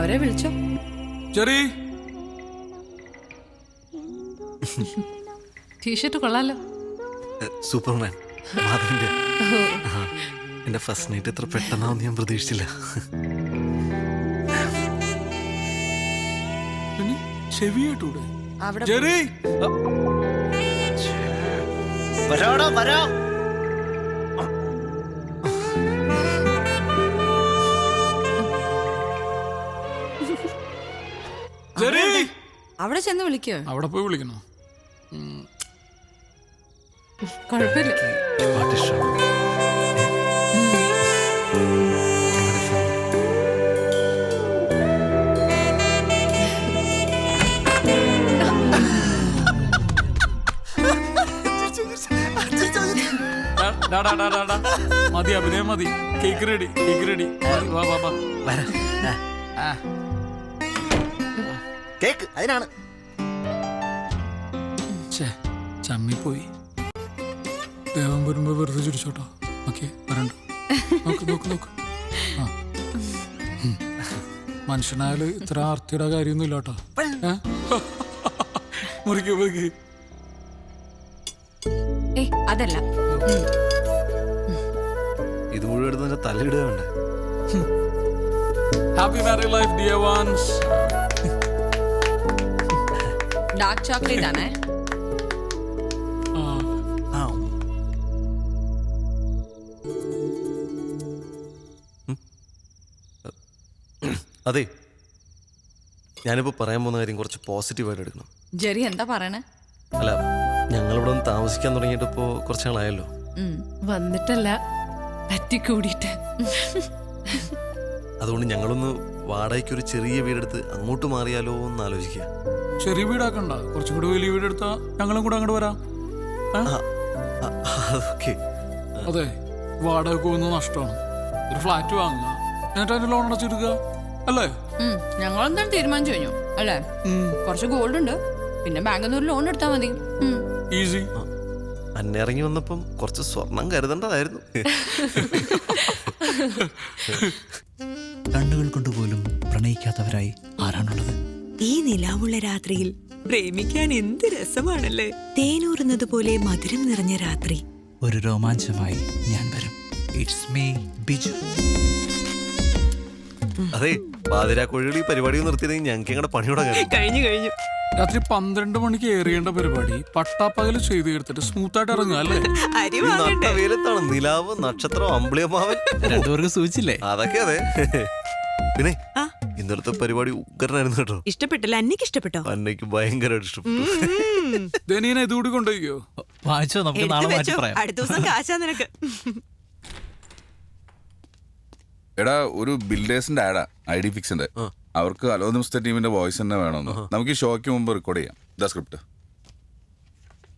അവരെ വിളിച്ചോ. Cherry. T shirt കൊള്ളാലോ. സൂപ്പർമാൻ മാധവന്റെ. എന്റെ ഫസ്റ്റ് നൈറ്റ് ഇത്ര പെട്ടെന്നാവും ഞാൻ പ്രതീക്ഷിച്ചില്ല. ചെവിയായിട്ടൂടെ അവിടെ ജെറി വരാടാ വരാം. അവിടെ ചെന്ന് വിളിക്കോ. അവിടെ പോയി വിളിക്കണോ? കുഴപ്പമില്ല. പാട്ട് ഇഷ്ടമാണ് ഡാ, ഡാ, ഡാ, ഡാ, ഡാ. മതി അഭിനയം മതി. കേക്ക് റെഡി കേക്ക് റെഡി വാ വാ വാ. വരാം. ആ. കേക്ക് അതിനാണ്. പോയി ചമ്മിപ്പോയി. ദേവൻ വരുമ്പോ വെറുതെ ചുരിച്ചോട്ടോ. ഓക്കെ വരണ്ട? നോക്ക് നോക്ക് നോക്ക്. ആ. ഉം. ഇത്ര ആർത്തിയുടെ കാര്യമൊന്നും ഇല്ല കേട്ടോ ഏ? മുറിക്ക് മുറിക്ക്. അതല്ല. ഇത് മുഴുവൻ എടുത്ത് നിന്റെ തലയിടുക happy married life dear once dark chocolate ആണേ. അതെ. ഞാനിപ്പോ പറയാൻ പോകുന്ന കാര്യം കുറച്ച് പോസിറ്റീവായിട്ട് എടുക്കണം. ജെറി എന്താ പറയണേ? അല്ല ഞങ്ങളിവിടെ ഒന്ന് താമസിക്കാൻ തുടങ്ങിയിട്ട് ഇപ്പോൾ കുറച്ച് നാളായല്ലോ. വന്നിട്ടല്ല പറ്റിക്കൂടിയിട്ട്. അതുകൊണ്ട് ഞങ്ങളൊന്ന് വാടകയ്ക്ക് ഒരു ചെറിയ വീടെടുത്ത് അങ്ങോട്ട് മാറിയാലോ എന്ന് ആലോചിക്കുക. ചെറിയ വീടാക്കണ്ട. കുറച്ചും കൂടി വലിയ വീടെടുത്താ ഞങ്ങളും കൂടെ അങ്ങോട്ട് വരാം. അതെ വാടക പോകുന്ന നഷ്ടമാണ്. ഒരു ഫ്ലാറ്റ് വാങ്ങുക. എന്നിട്ട് അതിന്റെ ലോൺ അടച്ചെടുക്കുക അല്ലേ? ഞങ്ങൾ എന്താണ് തീരുമാനിച്ചു കഴിഞ്ഞു. അല്ലേ? കുറച്ച് ഗോൾഡ് ഉണ്ട്. പിന്നെ ബാങ്കിൽ നിന്ന് ഒരു ലോൺ എടുത്താൽ മതി. ഈസി അന്നിറങ്ങി വന്നപ്പം കുറച്ച് സ്വർണം കരുതേണ്ടതായിരുന്നു. കണ്ണുകൾ കൊണ്ടുപോലും പ്രണയിക്കാത്തവരായി ആരാണുള്ളത്? ഈ നിലാവുള്ള രാത്രിയിൽ പ്രേമിക്കാൻ എന്ത് രസമാണല്ലേ? തേനൂറുന്നത് പോലെ മധുരം നിറഞ്ഞ രാത്രി. ഒരു രോമാഞ്ചമായി ഞാൻ വരും. It's me Biju. അതെ പാതിരാ ഈ പരിപാടി നിർത്തിയതെങ്കിൽ ഞങ്ങൾക്ക് ഞങ്ങളുടെ പണി തുടങ്ങി കഴിഞ്ഞു കഴിഞ്ഞു. രാത്രി പന്ത്രണ്ട് മണിക്ക് ഏറിയേണ്ട പരിപാടി. പട്ടാപ്പകൽ ചെയ്ത് തീർത്തിട്ട് സ്മൂത്ത് ആയിട്ട് ഇറങ്ങുക അല്ലേ? വെയിലത്താണ് നിലാവ് നക്ഷത്രം അമ്പിളിയമ്മാവൻ. രണ്ടുപേർക്ക് സൂചിച്ചില്ലേ? അതൊക്കെ അതെ. പിന്നെ ആ. ഇന്നലത്തെ പരിപാടി ഉഗ്രനായിരുന്നു കേട്ടോ. ഇഷ്ടപ്പെട്ടില്ല. അന്നയ്ക്ക് ഇഷ്ടപ്പെട്ടോ? അന്നയ്ക്ക് ഭയങ്കരമായിട്ട് ഇഷ്ടപ്പെട്ടു. ഇതുകൂടി കൊണ്ടുപോയിക്കോ? വാങ്ങിച്ചോ നമുക്ക് നാളെ മാറ്റി വെച്ചോ. പറയാം. അടുത്ത ദിവസം കാശാ നിനക്ക്. എടാ ഒരു ബിൽഡേഴ്സിന്റെ ആഡാ ഐ ഡി ഫിക്സിന്റെ. അവർക്ക് അലോ ദിവസത്തെ ടീമിന്റെ വോയിസ് തന്നെ വേണമെന്ന്. നമുക്ക് ഈ ഷോയ്ക്ക് മുമ്പ് റെക്കോർഡ് ചെയ്യാം. ഇതാ സ്ക്രിപ്റ്റ്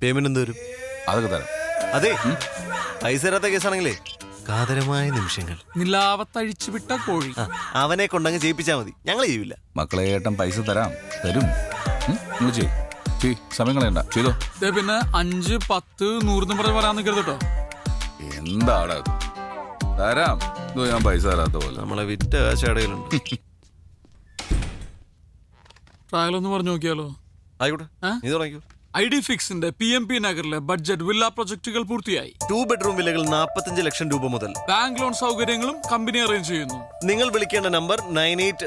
പേയ്മെന്റ് എന്ത് വരും? അതൊക്കെ തരാം. അതെ. പൈസ തരാത്ത കേസാണെങ്കിലേ. കാതരമായ നിമിഷങ്ങൾ. നിലാവത്തഴിച്ചു വിട്ട കോഴി. ആ, അവനെ കൊണ്ടങ്ങ് ചെയ്യിപ്പിച്ചാ മതി. ഞങ്ങൾ ചെയ്യൂല. മക്കളെ ഏട്ടൻ പൈസ തരാം. തരും. ഉം, നിങ്ങൾ ചെയ്യ്. ചെയ്യ് സമയം കളയണ്ട. ചെയ്തോ. ദേ പിന്നെ അഞ്ച് പത്ത് നൂറെന്നും പറഞ്ഞ് പറയാൻ നിൽക്കരുത് കേട്ടോ. എന്താടാ ഇത്? തരാം. ഇതോ ഞാൻ പൈസ തരാത്ത പോലെ. നമ്മളെ വിറ്റ ട്രയൽ ഒന്ന് പറഞ്ഞു നോക്കിയാലോ. ആയിക്കോട്ടെ? നീ തുടങ്ങിക്കോ. ഐ ഡി ഫിക്സിന്റെ പി എം പി നഗറിലെ ബഡ്ജറ്റ് വില്ല പ്രൊജക്ടുകൾ പൂർത്തിയായി. ടു ബെഡ്റൂം വില്ലകൾ നാൽപ്പത്തഞ്ച് ലക്ഷം രൂപ മുതൽ. ബാങ്ക് ലോൺ സൗകര്യങ്ങളും കമ്പനി അറേഞ്ച് ചെയ്യുന്നു. നിങ്ങൾ വിളിക്കേണ്ട നമ്പർ നയൻ എയ്റ്റ്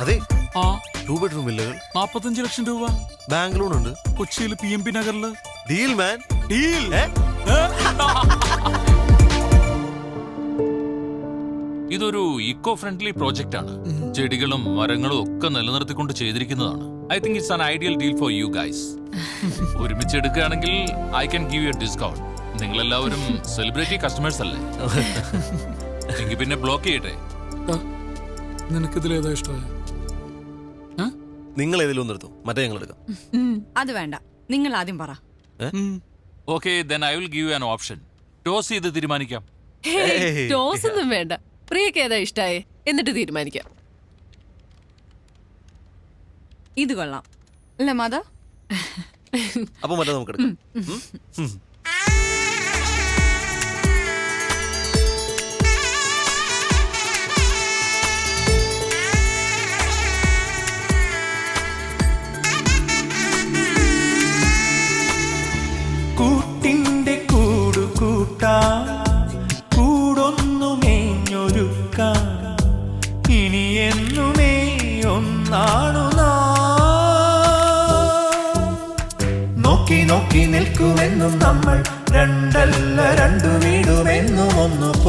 അതെ ആ. ടു ബെഡ്റൂം വില്ലകൾ. നാൽപ്പത്തഞ്ച് ലക്ഷം രൂപ. ബാങ്ക് ലോൺ ഉണ്ട്. കൊച്ചിയിൽ പി എം പി നഗറിൽ. Deal man. ഡീൽ. ഇതൊരു ഇക്കോ ഫ്രണ്ട്ലി പ്രോജക്റ്റ് ആണ്. ചെടികളും മരങ്ങളും ഒക്കെ നിലനിർത്തിക്കൊണ്ട് ചെയ്തിരിക്കുന്നതാണ്. I think it's an ideal deal for you guys. ഒരുമിച്ച് എടുക്കുകയാണെങ്കിൽ I can give you discount നിങ്ങൾ എല്ലാവരും സെലിബ്രിറ്റി കസ്റ്റമേഴ്സ് അല്ലേ? എങ്കിൽ പിന്നെ ബ്ലോക്ക് ചെയ്യട്ടെ. നിനക്കിതിലേതാ ഇഷ്ടമായ? നിങ്ങൾ ഏതെങ്കിലും ഒന്ന് എടുത്തു മറ്റേ ഞങ്ങൾ എടുക്കാം. അത് വേണ്ട. നിങ്ങൾ ആദ്യം പറ. Okay then I will give you an option toss ചെയ്ത് തീരുമാനിക്കാം. ടോസ് ഒന്നും വേണ്ട. പ്രിയക്ക് ഏതാ ഇഷ്ടായേ? എന്നിട്ട് തീരുമാനിക്കാം. ഇത് കൊള്ളാം. അല്ലേ മാധ അപ്പൊ മറ്റേ നമുക്ക് എടുക്കാം.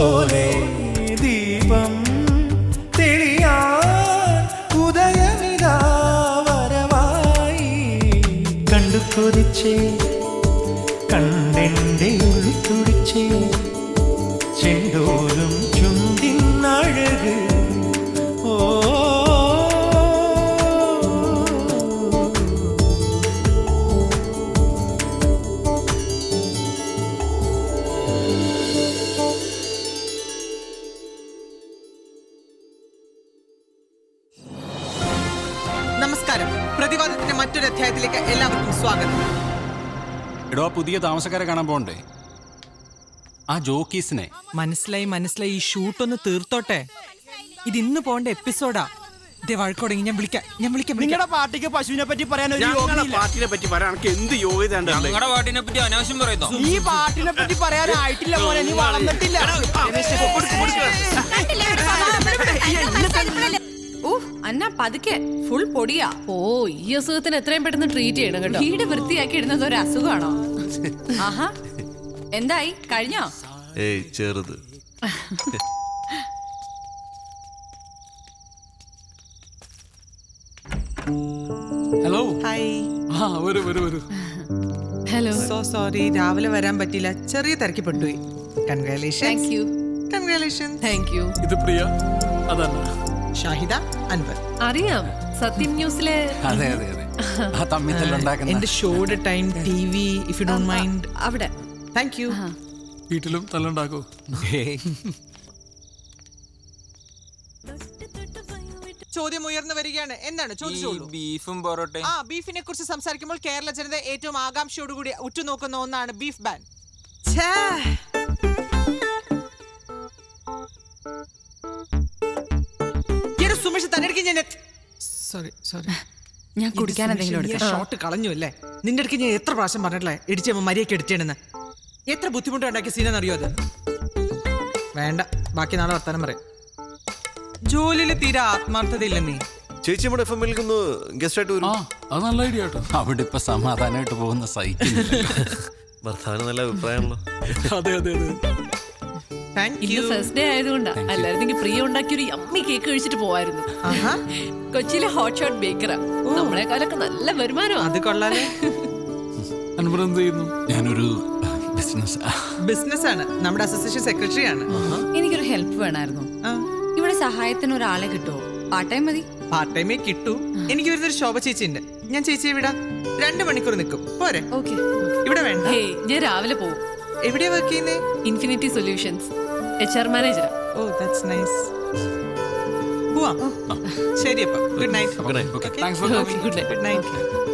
ഒന്നുപോലെ ദീപം തെളിയാ ഉദയമിതാ വരവായി. കണ്ടു കൊതിച്ചേ കണ്ടെന്റെ ഉള്ളിൽ തുടിച്ചേ ചെണ്ടോലും അധ്യായത്തിലേക്ക് എല്ലാവർക്കും സ്വാഗതം എടോ പുതിയ താമസക്കാരെ കാണാൻ പോണ്ടേ ആ ജോക്കീസിനെ മനസ്സിലായി മനസ്സിലായി ഈ ഷൂട്ട് ഒന്ന് തീർത്തോട്ടെ ഇത് ഇന്ന് പോണ്ട എപ്പിസോഡാ ഇതേ വഴക്കോടെങ്കിൽ ഞാൻ വിളിക്കാം ഞാൻ വിളിക്കാം നിങ്ങളുടെ പാർട്ടിക്ക് പശുവിനെ പറ്റി പറയാൻ ഒരു പാർട്ടിനെ പറ്റി പറയാൻ എന്ത് യോഗ്യത ഞങ്ങളുടെ പാട്ടിനെ പറ്റി അനാവശ്യം പറയുന്നു ഈ പാർട്ടിനെ പറ്റി പറയാനായിട്ടില്ല മോനെ നീ വളർന്നിട്ടില്ല ഊഹ് അന്ന പതുക്കെ ഫുൾ പൊടിയാ. ഓ ഈ അസുഖത്തിന് എത്രയും പെട്ടെന്ന് ട്രീറ്റ് ചെയ്യണം കേട്ടോ. വീട് വൃത്തിയാക്കി ഇടുന്നത് ഒരു അസുഖമാണോ? ആഹാ. എന്തായി? കഴിഞ്ഞോ? ഏയ് ചെറുത്. ഹലോ ഹായ് ആ വരൂ വരൂ വരൂ. ഹലോ സോ സോറി രാവിലെ വരാൻ പറ്റില്ല ചെറിയ തിരക്കി പെട്ടുപോയി congratulation thank you congratulation thank you ഇത് പ്രിയ അതല്ല ഷാഹിദ അൻവർ. അറിയാം. സത്യം ന്യൂസിലെ അതെ അതെ അതെ. ആ തമ്മിത്തല്ലുണ്ടാക്കുന്ന എന്റെ ഷോയുടെ time T V if you don't mind അവിടെ. താങ്ക് യു വീട്ടിലും തല്ലുണ്ടാക്കോ. ചോദ്യം ഉയർന്നു വരികയാണ്. എന്താണ്? ചോദിച്ചോളൂ ബീഫും പൊറോട്ടയും. ആ ബീഫിനെ കുറിച്ച് സംസാരിക്കുമ്പോൾ കേരള ജനത ഏറ്റവും ആകാംക്ഷയോടുകൂടി ഉറ്റുനോക്കുന്ന ഒന്നാണ് ബീഫ് ബാൻ. സുമേഷ് തന്നെടുക്ക് ഞാൻ സോറി സോറി ഞാൻ കുടിക്കാൻ എന്തെങ്കിലും എടുക്കാം ഷോട്ട് കളഞ്ഞു അല്ലേ? നിന്റെ അടുക്ക് ഞാൻ എത്ര പ്രാവശ്യം പറഞ്ഞിട്ടില്ലേ? ഇടിച്ചമ്മ മരിയൊക്കെ എടുത്തേണെന്ന്. എത്ര ബുദ്ധിമുട്ട് ഉണ്ടാക്കിയ സീനെന്ന് അറിയോ അത്? വേണ്ട ബാക്കി നാളെ വർത്താനം പറയാം. ജോലിയിൽ തീരെ ആത്മാർത്ഥത ഇല്ലെന്നേ ചേച്ചി നമ്മുടെ എഫ് എമ്മിലേക്ക് ഗസ്റ്റ് ആയിട്ട് വരും. ആ അത് നല്ല ഐഡിയ കേട്ടോ. അവിടെ ഇപ്പൊ സമാധാനമായിട്ട് പോകുന്ന സൈക്കിൾ ഭർത്താവിന് നല്ല അഭിപ്രായമാണല്ലോ. അതെ അതെ അതെ. ഇന്ന് ഫസ്റ്റ് ഡേ ആയതുകൊണ്ടാ. അല്ലായിരുന്നെങ്കിൽ പ്രിയ ഉണ്ടാക്കിയ ഒരു യമ്മി കേക്ക് കഴിച്ചിട്ട് പോവായിരുന്നു. കൊച്ചിയിലെ ഹോട്ട് ഷോട്ട് ബേക്കറാ നമ്മളെക്കാളൊക്കെ നല്ല വരുമാനമാണ് അത് കൊള്ളാലേ. അൻവർ എന്ത് ചെയ്യുന്നു? ഞാനൊരു ബിസിനസ് ബിസിനസ് ആണ്. നമ്മുടെ അസോസിയേഷൻ സെക്രട്ടറി ആണ്. എനിക്കൊരു ഹെൽപ്പ് വേണമായിരുന്നു ഇവിടെ സഹായത്തിന് ഒരാളെ കിട്ടുമോ പാർട്ട് ടൈം മതി. പാർട്ട് ടൈമേ കിട്ടൂ. എനിക്ക് വരുന്നൊരു ശോഭ ചേച്ചി ഉണ്ട് ഞാൻ ചേച്ചിയെ വിടാം. രണ്ടു മണിക്കൂർ നിൽക്കും. പോരെ. ഓക്കെ ഇവിടെ വേണ്ട. ഞാൻ രാവിലെ പോവും. എവിടെയാ വർക്ക് ചെയ്യുന്നേ? Infinity Solutions H R manager oh that's nice ശരി അപ്പൊ. Good night good night good night